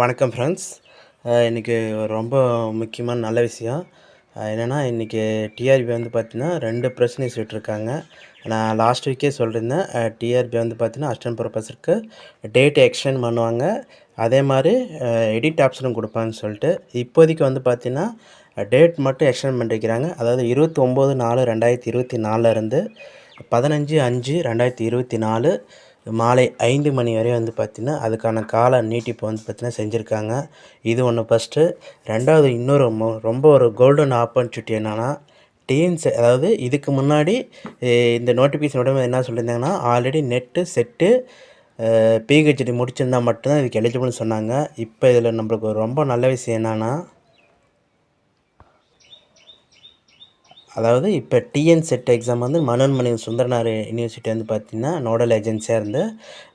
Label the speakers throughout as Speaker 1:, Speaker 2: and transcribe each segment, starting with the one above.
Speaker 1: வணக்கம் ஃப்ரெண்ட்ஸ் இன்றைக்கி ரொம்ப முக்கியமான நல்ல விஷயம். என்னென்னா இன்றைக்கி டிஆர்பி வந்து பார்த்திங்கன்னா ரெண்டு பிரச்சனை சொல்லிட்டுருக்காங்க. நான் லாஸ்ட் வீக்கே சொல்லியிருந்தேன். டிஆர்பி வந்து பார்த்திங்கன்னா அஸ்டன் ப்ரொஃபஸருக்கு டேட் எக்ஸ்டெண்ட் பண்ணுவாங்க. அதே மாதிரி எடிட் ஆப்ஷனும் கொடுப்பாங்கன்னு சொல்லிட்டு இப்போதைக்கு வந்து பார்த்திங்கன்னா டேட் மட்டும் எக்ஸ்டெண்ட் பண்ணிருக்கிறாங்க அதாவது இருபத்தி ஒம்பது நாலு ரெண்டாயிரத்தி இருபத்தி நாலுலேருந்து பதினஞ்சு அஞ்சு ரெண்டாயிரத்தி இருபத்தி நாலு மாலை ஐந்து மணி வரை வந்து பார்த்திங்கன்னா அதுக்கான கால நீட்டிப்பு வந்து பார்த்திங்கன்னா செஞ்சுருக்காங்க. இது ஒன்று ஃபஸ்ட்டு ரெண்டாவது இன்னொரு ரொம்ப ஒரு கோல்டன் ஆப்பர்ச்சுனிட்டி என்னென்னா டீம்ஸ் அதாவது இதுக்கு முன்னாடி இந்த நோட்டிஃபிகேஷனோட என்ன சொல்லியிருந்தாங்கன்னா ஆல்ரெடி நெட்டு செட்டு பிஹெச்டி முடிச்சிருந்தால் மட்டும்தான் இதுக்கு எலிஜிபிள்னு சொன்னாங்க. இப்போ இதில் நம்மளுக்கு ரொம்ப நல்ல விஷயம் என்னென்னா அதாவது இப்போ டிஎன் செட் எக்ஸாம் வந்து மனோன்மணி சுந்தரனார் யூனிவர்சிட்டி வந்து பார்த்திங்கன்னா நோடல் ஏஜென்சியாக இருந்து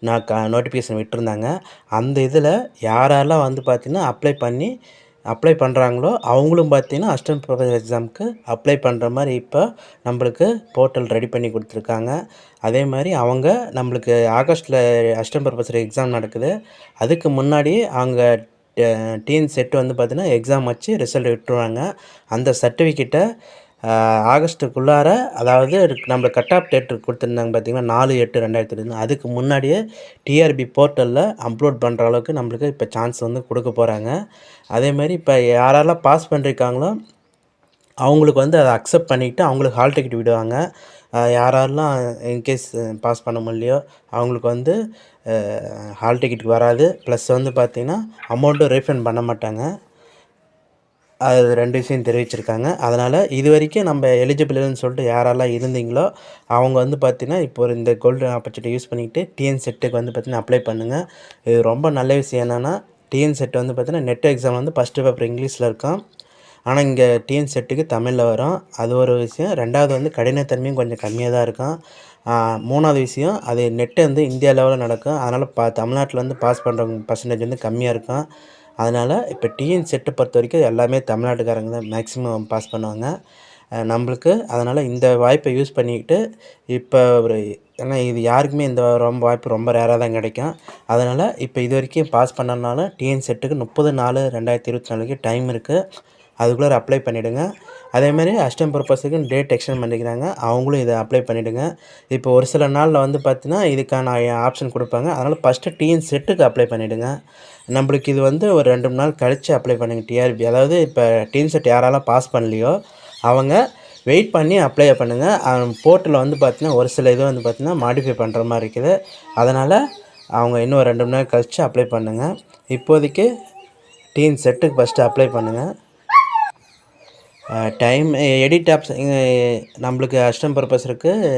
Speaker 1: நான் க நோட்டிஃபிகேஷன் விட்டுருந்தாங்க. அந்த இதில் யாரெல்லாம் வந்து பார்த்திங்கன்னா அப்ளை பண்ணி அப்ளை பண்ணுறாங்களோ அவங்களும் பார்த்திங்கன்னா அஸ்டன் ப்ரொஃபஸர் எக்ஸாமுக்கு அப்ளை பண்ணுற மாதிரி இப்போ நம்மளுக்கு போர்ட்டல் ரெடி பண்ணி கொடுத்துருக்காங்க. அதே மாதிரி அவங்க நம்மளுக்கு ஆகஸ்ட்டில் அஸ்டன் ப்ரொஃபஸர் எக்ஸாம் நடக்குது. அதுக்கு முன்னாடி அவங்க டிஎன் செட்டு வந்து பார்த்திங்கன்னா எக்ஸாம் வச்சு ரிசல்ட் விட்டுருவாங்க. அந்த சர்டிஃபிகேட்டை ஆகஸ்ட்டுக்குள்ளார அதாவது நம்ம கட் ஆஃப் டேட் கொடுத்துருந்தாங்க பார்த்திங்கன்னா நாலு எட்டு ரெண்டாயிரத்தி இருபது அதுக்கு முன்னாடியே டிஆர்பி போர்ட்டலில் அப்லோட் பண்ணுற அளவுக்கு நம்மளுக்கு இப்போ சான்ஸ் வந்து கொடுக்க போகிறாங்க அதேமாதிரி இப்போ யாரெல்லாம் பாஸ் பண்ணியிருக்காங்களோ அவங்களுக்கு வந்து அதை அக்செப்ட் பண்ணிக்கிட்டு அவங்களுக்கு ஹால் டிக்கெட் விடுவாங்க. யாரெல்லாம் இன்கேஸ் பாஸ் பண்ண முடியலையோ அவங்களுக்கு வந்து ஹால் டிக்கெட்டுக்கு வராது. ப்ளஸ் வந்து பார்த்திங்கன்னா அமௌண்ட்டும் ரீஃபண்ட் பண்ண மாட்டாங்க. அது ரெண்டு விஷயம் தெரிவிச்சிருக்காங்க. அதனால் இது வரைக்கும் நம்ம எலிஜிபிள்னு சொல்லிட்டு யாரெல்லாம் இருந்தீங்களோ அவங்க வந்து பார்த்திங்கன்னா இப்போ ஒரு இந்த கோல்டன் ஆப்பர்ச்சுனிட்டி யூஸ் பண்ணிக்கிட்டு டிஎன் செட்டுக்கு வந்து பார்த்திங்கன்னா அப்ளை பண்ணுங்கள் இது ரொம்ப நல்ல விஷயம் என்னென்னா டிஎன் செட் வந்து பார்த்திங்கன்னா நெட் எக்ஸாம் வந்து ஃபஸ்ட்டு பேப்பர் இங்கிலீஷில் இருக்கும். ஆனால் இங்கே டிஎன் செட்டுக்கு தமிழில் வரும். அது ஒரு விஷயம். ரெண்டாவது வந்து கடினத்தன்மையும் கொஞ்சம் கம்மியாக தான் இருக்கும். மூணாவது விஷயம் அது நெட்டு வந்து இந்தியா லெவலில் நடக்கும். அதனால் பா தமிழ்நாட்டில் வந்து பாஸ் பண்ணுறவங்க பர்சன்டேஜ் வந்து கம்மியாக இருக்கும். அதனால் இப்போ டிஎன் செட்டை பொறுத்த வரைக்கும் எல்லாமே தமிழ்நாட்டுக்காரங்க தான் மேக்ஸிமம் பாஸ் பண்ணுவாங்க. நம்மளுக்கு அதனால் இந்த வாய்ப்பை யூஸ் பண்ணிக்கிட்டு இப்போ ஒரு ஏன்னா இது யாருக்குமே இந்த ரொம்ப வாய்ப்பு ரொம்ப ரேராக தான் கிடைக்கும். அதனால் இப்போ இது வரைக்கும் பாஸ் பண்ணனால டிஎன் செட்டுக்கு முப்பது நாலு ரெண்டாயிரத்தி இருபத்தி நாலுக்கு டைம் இருக்குது அதுக்குள்ளே அப்ளை பண்ணிவிடுங்க அதேமாதிரி அஸ்டம் பர்பஸுக்கு டேட் எக்ஸ்டெண்ட் பண்ணிக்கிறாங்க. அவங்களும் இதை அப்ளை பண்ணிவிடுங்க இப்போ ஒரு சில நாளில் வந்து பார்த்தீங்கன்னா இதுக்கான ஆப்ஷன் கொடுப்பாங்க. அதனால் ஃபஸ்ட்டு டிஎன் செட்டுக்கு அப்ளை பண்ணிவிடுங்க நம்மளுக்கு இது வந்து ஒரு ரெண்டு மூணு நாள் கழித்து அப்ளை பண்ணுங்க டிஆர்பி அதாவது இப்போ டிஎன் செட் யாரெல்லாம் பாஸ் பண்ணலையோ அவங்க வெயிட் பண்ணி அப்ளை பண்ணுங்கள் போர்ட்டலில் வந்து பார்த்திங்கன்னா ஒரு சில இது வந்து பார்த்திங்கன்னா மாடிஃபை பண்ணுற மாதிரி இருக்குது. அதனால் அவங்க இன்னும் ரெண்டு மணி நேரம் கழித்து அப்ளை பண்ணுங்கள் இப்போதைக்கு டீன் செட்டுக்கு ஃபஸ்ட்டு அப்ளை பண்ணுங்கள் டைம் எடிட் ஆப்ஸ் நம்மளுக்கு அஷ்டம் பர்பஸ் இருக்குது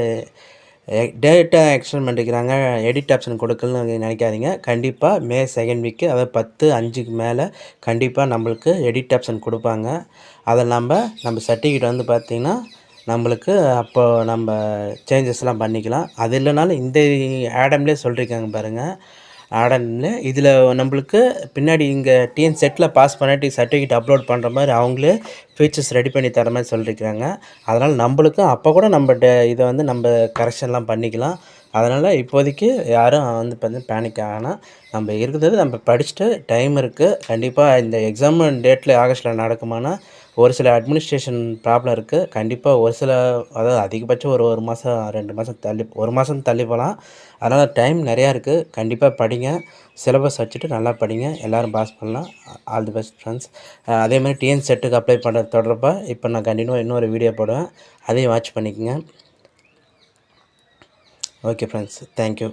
Speaker 1: டேட்டா எக்ஸ்டெண்ட் பண்ணிக்கிறாங்க. எடிட் ஆப்ஷன் கொடுக்கலன்னு நினைக்காதீங்க. கண்டிப்பாக மே செகண்ட் வீக்கு அதாவது பத்து அஞ்சுக்கு மேலே கண்டிப்பாக நம்மளுக்கு எடிட் ஆப்ஷன் கொடுப்பாங்க. அதை நம்ம நம்ம சர்டிஃபிகேட் வந்து பார்த்திங்கன்னா நம்மளுக்கு அப்போ நம்ம சேஞ்சஸ்லாம் பண்ணிக்கலாம். அது இல்லைனாலும் இந்த ஆடம்லேயே சொல்லியிருக்காங்க பாருங்கள் ஆடனில் இதில் நம்மளுக்கு பின்னாடி இங்கே டிஎன் செட்டில் பாஸ் பண்ணிட்டு சர்டிஃபிகேட் அப்லோட் பண்ணுற மாதிரி அவங்களே ஃபீச்சர்ஸ் ரெடி பண்ணி தர மாதிரி சொல்லியிருக்கிறாங்க அதனால் நம்மளுக்கும் அப்போ கூட நம்ம இதை வந்து நம்ம கரெக்ஷன்லாம் பண்ணிக்கலாம். அதனால் இப்போதைக்கு யாரும் வந்து இப்போ பேனிக் ஆனால் நம்ம இருக்கிறது நம்ம படிச்சுட்டு டைம் இருக்குது கண்டிப்பாக இந்த எக்ஸாம் டேட்டில் ஆகஸ்ட்டில் நடக்குமானா ஒரு சில அட்மினிஸ்ட்ரேஷன் ப்ராப்ளம் இருக்குது கண்டிப்பாக ஒரு சில அதாவது அதிகபட்சம் ஒரு ஒரு மாதம் ரெண்டு மாதம் தள்ளி ஒரு மாதம் தள்ளி போகலாம். அதனால் டைம் நிறையா இருக்குது கண்டிப்பாக படிங்க. சிலபஸ் வச்சுட்டு நல்லா படிங்க. எல்லோரும் பாஸ் பண்ணலாம். ஆல் தி பெஸ்ட் ஃப்ரெண்ட்ஸ் அதே மாதிரி டிஎன் செட்டுக்கு அப்ளை பண்ணுறது தொடர்பாக இப்போ நான் கண்டினியூவாக இன்னொரு வீடியோ போடுவேன் அதையும் வாட்ச் பண்ணிக்கோங்க. Okay friends thank you